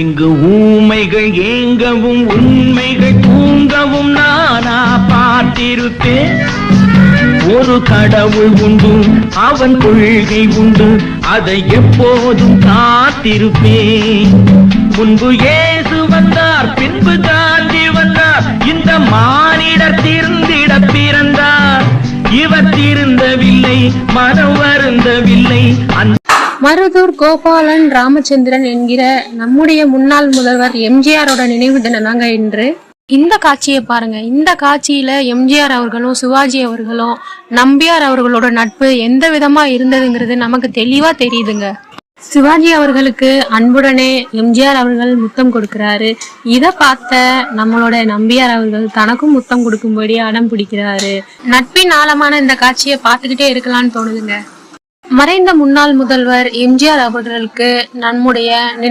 இங்கு ஊமைகள் ஏங்கவும் உண்மைகள் தூங்கவும் நானா பார்த்திருப்பேன். ஒரு கடவுள் உண்டு அவன் கொள்கை உண்டு அதை எப்போதும் காத்திருப்பேன். முன்பு ஏசு வந்தார் பின்பு காந்தி வந்தார் இந்த மானிடர் திருந்திட பிறந்தார். இவர் திருந்தவில்லை மனம் வருந்தவில்லை அந்த மருதூர் கோபாலன் ராமச்சந்திரன் என்கிற நம்முடைய முன்னாள் முதல்வர் எம்ஜிஆரோட நினைவு தினம்தாங்க இன்று. இந்த காட்சியை பாருங்க. இந்த காட்சியில எம்ஜிஆர் அவர்களும் சிவாஜி அவர்களும் நம்பியார் அவர்களோட நட்பு எந்த விதமா இருந்ததுங்கிறது நமக்கு தெளிவா தெரியுதுங்க. சிவாஜி அவர்களுக்கு அன்புடனே எம்ஜிஆர் அவர்கள் முத்தம் கொடுக்கிறாரு. இதை பார்த்த நம்மளோட நம்பியார் அவர்கள் தனக்கும் முத்தம் கொடுக்கும்படி அடம் பிடிக்கிறாரு. நட்பின் ஆழமான இந்த காட்சியை பார்த்துக்கிட்டே இருக்கலாம்னு தோணுதுங்க. மறைந்த முன்னாள் முதல்வர் எம்ஜிஆர் அவர்களுக்கு நம்முடைய நினை